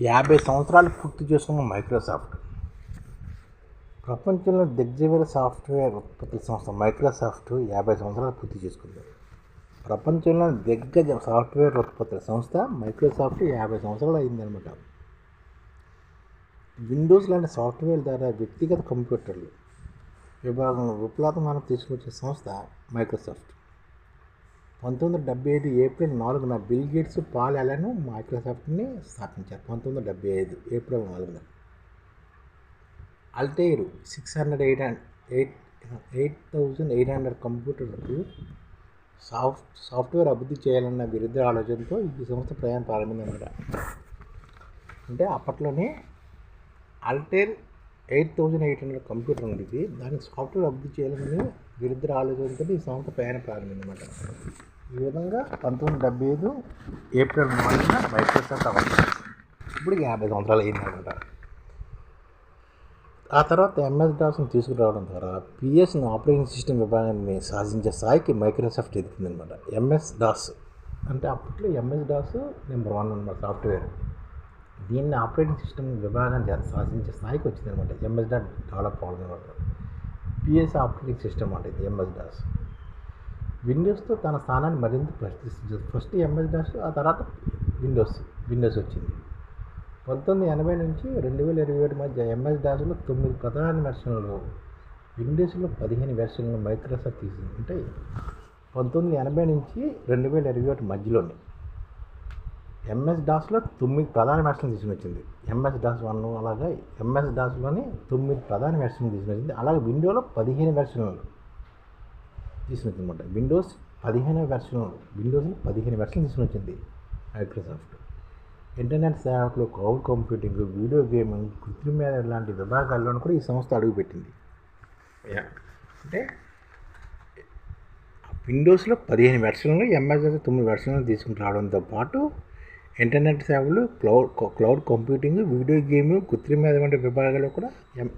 యాభై సంవత్సరాలు పూర్తి చేసుకున్న మైక్రోసాఫ్ట్. ప్రపంచంలో దిగ్గజ సాఫ్ట్వేర్ ఉత్పత్తి సంస్థ మైక్రోసాఫ్ట్ యాభై సంవత్సరాలు పూర్తి చేసుకుంది. ప్రపంచంలో దిగ్గజ సాఫ్ట్వేర్ ఉత్పత్తుల సంస్థ మైక్రోసాఫ్ట్ యాభై సంవత్సరాలు అయిందనమాట విండోస్ లాంటి సాఫ్ట్వేర్ ద్వారా వ్యక్తిగత కంప్యూటర్లు విభాగంలో విప్లవాత్మకం తీసుకొచ్చే సంస్థ మైక్రోసాఫ్ట్. పంతొమ్మిది వందల డెబ్బై ఐదు ఏప్రిల్ నాలుగున బిల్ గేట్స్ పాల్ అలెన్ మైక్రోసాఫ్ట్ని స్థాపించారు. పంతొమ్మిది వందల డెబ్బై ఐదు ఏప్రిల్ నాలుగున. Altair six hundred eight eight eight thousand eight hundred కంప్యూటర్లకు soft software అభివృద్ధి చేయాలన్న విరుద్ధ ఆలోచనతో ఈ సంస్థ ప్రయాణం ప్రారంభిందన్నమాట. అంటే అప్పట్లోనే Altair eight thousand eight hundred computer ఉండేది దానికి సాఫ్ట్వేర్ అభివృద్ధి చేయాలని విరుద్ధ ఆలోచనతో ఈ సంస్థ ప్రయాణ ప్రారంభిందన్నమాట ఈ విధంగా పంతొమ్మిది డెబ్బై ఐదు ఏప్రిల్ నాలుగున మైక్రోసాఫ్ట్ అవ్వాలి ఇప్పుడు యాభై సంవత్సరాలు అయిందనమాట ఆ తర్వాత ఎంఎస్ డాస్ని తీసుకురావడం ద్వారా పిఎస్ని ఆపరేటింగ్ సిస్టమ్ విభాగాన్ని సాధించే స్థాయికి మైక్రోసాఫ్ట్ ఎదుగుతుందనమాట ఎంఎస్ డాస్ అంటే అప్పట్లో ఎంఎస్ డాస్ నెంబర్ వన్ అనమాట సాఫ్ట్వేర్. దీన్ని ఆపరేటింగ్ సిస్టమ్ విభాగాన్ని సాధించే స్థాయికి వచ్చిందనమాట ఎంఎస్ డాట్ డెవలప్ అవ్వడం పిఎస్ ఆపరేటింగ్ సిస్టమ్ అంటే ఇది ఎంఎస్ డాస్ విండోస్తో తన స్థానాన్ని మరింత ప్రశ్నిస్తుంది ఫస్ట్ ఎంఎస్ డాస్ ఆ తర్వాత విండోస్ విండోస్ వచ్చింది. పంతొమ్మిది ఎనభై నుంచి రెండు వేల ఇరవై ఏడు మధ్య ఎంఎస్ డాస్లో తొమ్మిది ప్రధాన వెర్షన్లు విండోస్లో పదిహేను వెర్షన్లు మైక్రోసాఫ్ట్ తీసింది. అంటే పంతొమ్మిది ఎనభై నుంచి రెండు వేల ఇరవై ఒకటి మధ్యలోనే. ఎంఎస్ డాస్లో తొమ్మిది ప్రధాన మ్యాచ్లను తీసుకుని వచ్చింది ఎంఎస్ డాస్ వన్ అలాగే ఎంఎస్ డాస్లోని తొమ్మిది ప్రధాన మ్యాచ్లను తీసుకుని వచ్చింది అలాగే విండోలో పదిహేను వెర్షన్లు తీసుకుని వచ్చింది అనమాట విండోస్ పదిహేను వెర్షన్ విండోస్ని పదిహేను వెర్షన్లు తీసుకుని వచ్చింది మైక్రోసాఫ్ట్ ఇంటర్నెట్ సేవకులు క్లౌడ్ కంప్యూటింగ్ వీడియో గేమింగ్ కృత్రిమ లాంటి విభాగాల్లోనూ కూడా ఈ సంస్థ అడుగుపెట్టింది. అంటే విండోస్లో పదిహేను వెర్షన్లు ఎంఎస్ తొమ్మిది వెర్షన్లు తీసుకుని రావడంతో పాటు ఇంటర్నెట్ సేవలు cloud cloud computing video game కృత్రిమ వంటి విభాగాల్లో కూడా ఎం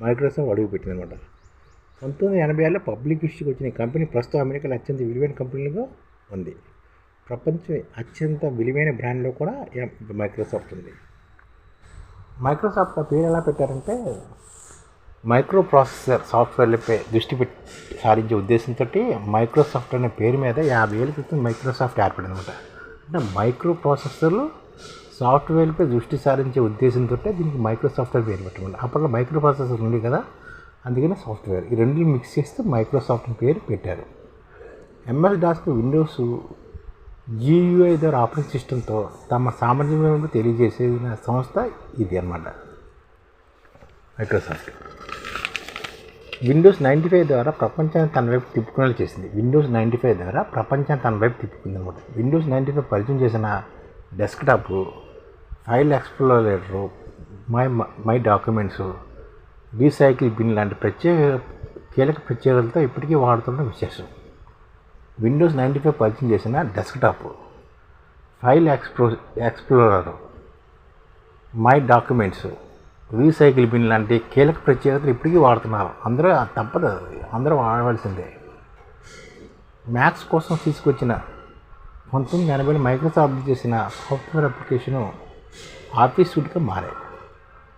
మైక్రోసాఫ్ట్ అడుగుపెట్టింది అనమాట పంతొమ్మిది ఎనభై ఏళ్ళ పబ్లిక్ ఇష్యూకి వచ్చిన ఈ కంపెనీ ప్రస్తుతం అమెరికాలో అత్యంత విలువైన కంపెనీలుగా ఉంది. ప్రపంచం అత్యంత విలువైన బ్రాండ్లో కూడా మైక్రోసాఫ్ట్ ఉంది. మైక్రోసాఫ్ట్ పేరు ఎలా పెట్టారంటే మైక్రో ప్రాసెసర్ సాఫ్ట్వేర్లపై దృష్టి పెట్టి సాధించే ఉద్దేశంతో మైక్రోసాఫ్ట్ అనే పేరు మీద యాభై ఏళ్ళ క్రితం మైక్రోసాఫ్ట్ ఏర్పడింది అనమాట అంటే మైక్రో ప్రాసెసర్లు సాఫ్ట్వేర్పై దృష్టి సారించే ఉద్దేశంతో దీనికి మైక్రో సాఫ్ట్వేర్ పేరు పెట్టమన్నారు. అప్పట్లో మైక్రో ప్రాసెసర్ ఉంది కదా అందుకని సాఫ్ట్వేర్. ఈ రెండు మిక్స్ చేస్తే మైక్రోసాఫ్ట్ పేరు పెట్టారు. ఎంఎస్ డాస్కి విండోస్ జీయూఐ ద్వారా ఆపరేటింగ్ సిస్టంతో తమ సామర్థ్యం తెలియజేసిన సంస్థ ఇది అనమాట మైక్రోసాఫ్ట్. విండోస్ నైంటీ ఫైవ్ ద్వారా ప్రపంచాన్ని తన వైపు తిప్పుకునేలా చేసింది. విండోస్ నైంటీ ఫైవ్ ద్వారా ప్రపంచాన్ని తన వైపు తిప్పుకుంది అనమాట విండోస్ నైంటీ ఫైవ్ పరిచయం చేసిన desktop file explorer my my documents recycle bin లాంటి ప్రత్యేక కీలక ప్రత్యేకతలతో ఇప్పటికీ వాడుతున్న విశేషం. విండోస్ నైంటీ ఫైవ్ పరిచయం చేసిన desktop file explo explorer my documents recycle bin లాంటి కీలక ప్రత్యేకతలు ఇప్పటికీ వాడుతున్నారు. అందరూ తప్పదు అందరూ వాడవలసిందే. మ్యాథ్స్ కోసం తీసుకొచ్చిన పంతొమ్మిది ఎనభైలో మైక్రోసాఫ్ట్ చేసిన సాఫ్ట్వేర్ అప్లికేషను ఆఫీస్ సూట్గా మారాయి.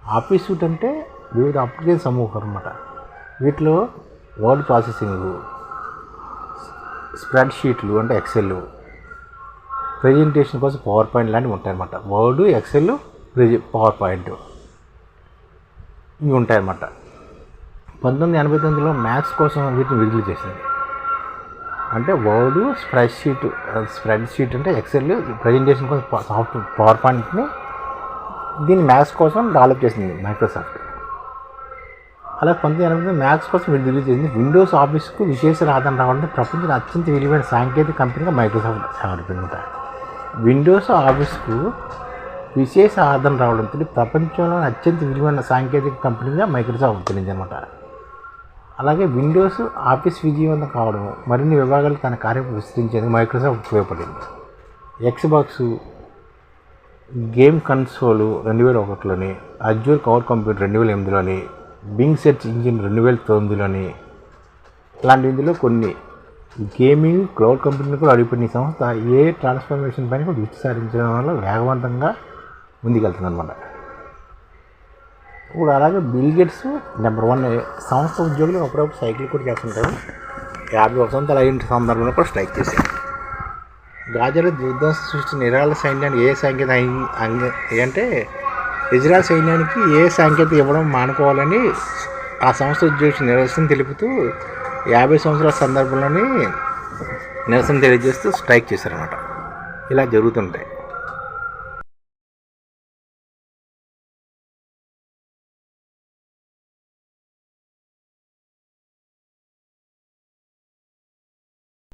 ఆఫీస్ సూట్ అంటే వివిధ అప్లికేషన్ సమూహం అనమాట వీటిలో వర్డ్ ప్రాసెసింగ్ స్ప్రెడ్ షీట్లు అంటే ఎక్సెల్ ప్రజెంటేషన్ కోసం పవర్ పాయింట్ లాంటివి ఉంటాయన్నమాట. Word Excel prez PowerPoint ఇవి ఉంటాయన్నమాట. పంతొమ్మిది ఎనభై తొమ్మిదిలో మ్యాథ్స్ కోసం వీటిని విడుదల చేసింది. అంటే Word spreadsheet spreadsheet అంటే ఎక్సెల్ ప్రజెంటేషన్ కోసం సాఫ్ట్ పవర్ పాయింట్ని దీన్ని మ్యాథ్స్ కోసం డెవలప్ చేసింది మైక్రోసాఫ్ట్ అలా పంతొమ్మిది ఎనభై మ్యాథ్స్ కోసం విడుదల చేసింది. విండోస్ ఆఫీస్కు విశేష ఆధారం రావాలంటే ప్రపంచంలో అత్యంత విలువైన సాంకేతిక కంపెనీగా మైక్రోసాఫ్ట్ చేపడుతుందన్నమాట విండోస్ ఆఫీస్కు విశేష ఆదరణ రావడంతో ప్రపంచంలో అత్యంత విలువైన సాంకేతిక కంపెనీగా మైక్రోసాఫ్ట్ అనమాట అలాగే విండోస్ ఆఫీస్ విజయవంతం కావడం మరిన్ని విభాగాలు తన కార్యం విస్తరించేందుకు మైక్రోసాఫ్ట్ ఉపయోగపడింది. ఎక్స్బాక్స్ గేమ్ కన్సోలు రెండు వేల ఒకటిలోని అజ్యూర్ కవర్ కంప్యూటర్ రెండు వేల ఎనిమిదిలోని బింగ్ సెర్చ్ ఇంజిన్ రెండు వేల తొమ్మిదిలోని ఇలాంటి ఇందులో కొన్ని గేమింగ్ క్లౌడ్ కంపెనీలు కూడా అడిగిపోయిన సంస్థ ఏ ట్రాన్స్ఫర్మేషన్ పైన కూడా దృష్టి సారించడం వల్ల వేగవంతంగా ముందుకెళ్తుంది అనమాట ఇప్పుడు అలాగే బిల్ గేట్స్ నెంబర్ వన్ సంస్థ ఉద్యోగులు అప్పుడప్పుడు సైకిల్ కూడా చేస్తుంటారు. యాభై వసంతాలు అయిన సందర్భంలో కూడా స్ట్రైక్ చేశారు. గాజాలో యుద్ధం సృష్టి నిరాళ సైన్యానికి ఏ సంకేతం అయి- అంటే ఇజ్రాయల్ సైన్యానికి ఏ సంకేతం ఇవ్వడం మానుకోవాలని ఆ సంస్థ ఉద్యోగి నిరసన తెలుపుతూ యాభై సంవత్సరాల సందర్భంలోని నిరసన తెలియజేస్తూ స్ట్రైక్ చేశారన్నమాట. ఇలా జరుగుతుంటాయి.